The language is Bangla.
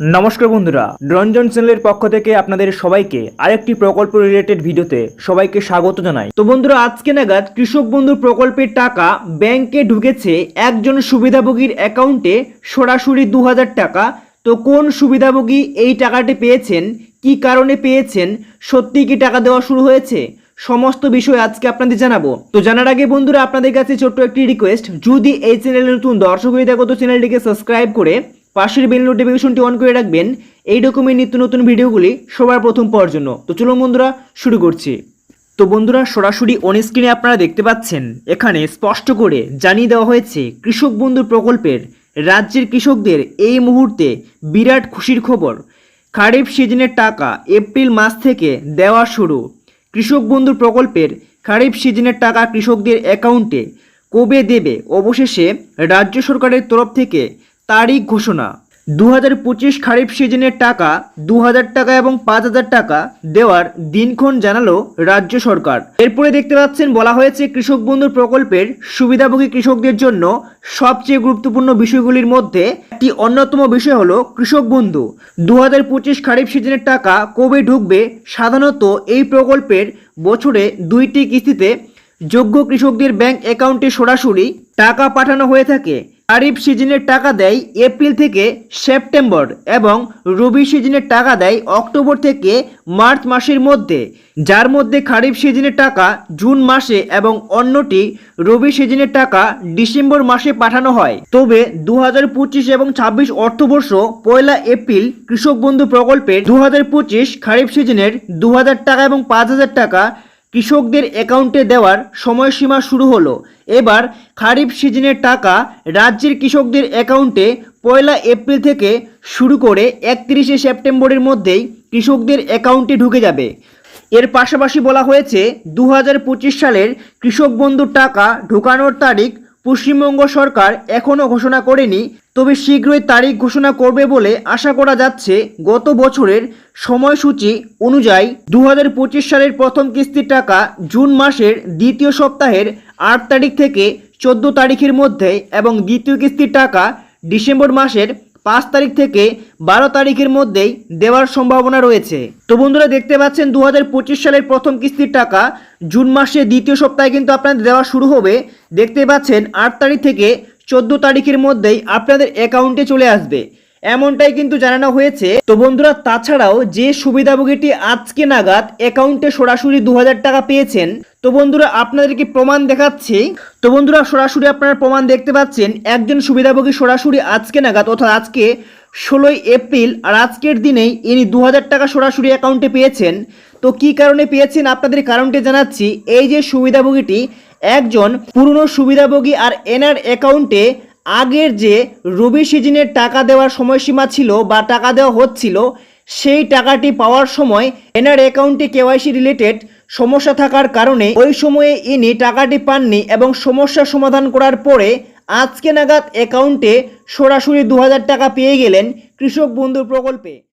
নমস্কার বন্ধুরা, রঞ্জন চ্যানেলের পক্ষ থেকে আপনাদের সবাইকে আরেকটি প্রকল্প রিলেটেড ভিডিওতে সবাইকে স্বাগত জানাই। তো বন্ধুরা, আজকে নাগাদ কৃষক বন্ধু প্রকল্পের টাকা ব্যাংকে ঢুকেছে একজন সুবিধাভোগীর অ্যাকাউন্টে সরাসরি দু হাজার টাকা। তো কোন সুবিধাভোগী এই টাকাটি পেয়েছেন, কি কারণে পেয়েছেন সত্যি কি টাকা দেওয়া শুরু হয়েছে, সমস্ত বিষয় আজকে আপনাদের জানাব। তো জানার আগে বন্ধুরা, আপনাদের কাছে ছোট্ট একটি রিকোয়েস্ট যদি এই চ্যানেলে নতুন দর্শক হয়ে থাকো, তো চ্যানেলটিকে সাবস্ক্রাইব করে পাশের বেল নোটিফিকেশনটি অন করে রাখবেন। এই রকমের নিত্য নতুন ভিডিওগুলি সবার প্রথম পাওয়ার জন্য। তো চলুন বন্ধুরা, শুরু করছি। তো বন্ধুরা, সরাসরি অন স্ক্রিনে আপনারা দেখতে পাচ্ছেন, এখানে স্পষ্ট করে জানিয়ে দেওয়া হয়েছে কৃষক বন্ধু প্রকল্পের রাজ্যের কৃষকদের এই মুহূর্তে বিরাট খুশির খবর। খারিফ সিজনের টাকা এপ্রিল মাস থেকে দেওয়া শুরু। কৃষক বন্ধু প্রকল্পের খারিফ সিজনের টাকা কৃষকদের অ্যাকাউন্টে কবে দেবে? অবশেষে রাজ্য সরকারের তরফ থেকে তারিখ ঘোষণা। দু হাজার পঁচিশ খারিফ সিজনের টাকা দু হাজার টাকা এবং পাঁচ হাজার টাকা দেওয়ার দিনক্ষণ জানালো রাজ্য সরকার। এরপরে দেখতে পাচ্ছেন, বলা হয়েছে কৃষক বন্ধু প্রকল্পের সুবিধাভোগী কৃষকদের জন্য সবচেয়ে গুরুত্বপূর্ণ বিষয়গুলির মধ্যে একটি অন্যতম বিষয় হলো কৃষক বন্ধু। দু হাজার পঁচিশ খারিফ সিজনের টাকা কবে ঢুকবে? সাধারণত এই প্রকল্পের বছরে দুইটি কিস্তিতে যোগ্য কৃষকদের ব্যাংক অ্যাকাউন্টে সরাসরি টাকা পাঠানো হয়ে থাকে। খারিফ সিজনের টাকা দেয় এপ্রিল থেকে সেপ্টেম্বর এবং রবি সিজনের টাকা দেয় অক্টোবর থেকে মার্চ মাসের মধ্যে, যার মধ্যে খারিফ সিজনের টাকা জুন মাসে এবং অন্যটি রবি সিজনের টাকা ডিসেম্বর মাসে পাঠানো হয়। তবে দু হাজার পঁচিশ এবং ছাব্বিশ অর্থবর্ষ পয়লা এপ্রিল কৃষক বন্ধু প্রকল্পের দু খারিফ সিজনের দু হাজার টাকা এবং পাঁচ হাজার টাকা কৃষকদের অ্যাকাউন্টে দেওয়ার সময়সীমা শুরু হলো। এবার খারিফ সিজনের টাকা রাজ্যের কৃষকদের অ্যাকাউন্টে পয়লা এপ্রিল থেকে শুরু করে একত্রিশে সেপ্টেম্বরের মধ্যেই কৃষকদের অ্যাকাউন্টে ঢুকে যাবে। এর পাশাপাশি বলা হয়েছে দু হাজার পঁচিশ সালের কৃষক বন্ধুর টাকা ঢোকানোর তারিখ পশ্চিমবঙ্গ সরকার এখনও ঘোষণা করেনি। তবে শীঘ্রই তারিখ ঘোষণা করবে বলে আশা করা যাচ্ছে গত বছরের সময়সূচি অনুযায়ী দু হাজার পঁচিশ সালের প্রথম কিস্তির টাকা জুন মাসের দ্বিতীয় সপ্তাহের আট তারিখ থেকে চোদ্দ তারিখের মধ্যে এবং দ্বিতীয় কিস্তির টাকা ডিসেম্বর মাসের পাঁচ তারিখ থেকে বারো তারিখের মধ্যেই দেওয়ার সম্ভাবনা রয়েছে। তো বন্ধুরা, দেখতে পাচ্ছেন দু হাজার পঁচিশ সালের প্রথম কিস্তির টাকা জুন মাসের দ্বিতীয় সপ্তাহে কিন্তু আপনাদের দেওয়া শুরু হবে। দেখতে পাচ্ছেন আট তারিখ থেকে চোদ্দ তারিখের মধ্যেই আপনাদের অ্যাকাউন্টে চলে আসবে। এমনটাই কিন্তু জানানো হয়েছে। তো বন্ধুরা, তাছাড়াও যে সুবিধাভোগীটি আজকে নাগাদ অ্যাকাউন্টে সরাসরি দু হাজার টাকা পেয়েছেন, তো বন্ধুরা আপনাদেরকে প্রমাণ দেখাচ্ছি? তো বন্ধুরা, সরাসরি আপনারা প্রমাণ দেখতে পাচ্ছেন, একজন সুবিধাভোগী সরাসরি আজকে নাগাদ, অর্থাৎ আজকে ষোলোই এপ্রিল, আর আজকের দিনেই ইনি দু হাজার টাকা সরাসরি অ্যাকাউন্টে পেয়েছেন। তো কি কারণে পেয়েছেন? আপনাদের কারণটি জানাচ্ছি। এই যে সুবিধাভোগীটি একজন পুরনো সুবিধাভোগী আর এনার অ্যাকাউন্টে আগের যে রবি সিজনের টাকা দেওয়ার সময়সীমা ছিল বা টাকা দেওয়া হচ্ছিল, সেই টাকাটি পাওয়ার সময় এনার অ্যাকাউন্টে কেওয়াইসি রিলেটেড সমস্যা থাকার কারণে ওই সময়ে ইনি টাকাটি পাননি এবং সমস্যার সমাধান করার পরে আজকে নাগাদ অ্যাকাউন্টে সরাসরি দু হাজার টাকা পেয়ে গেলেন কৃষক বন্ধু প্রকল্পে।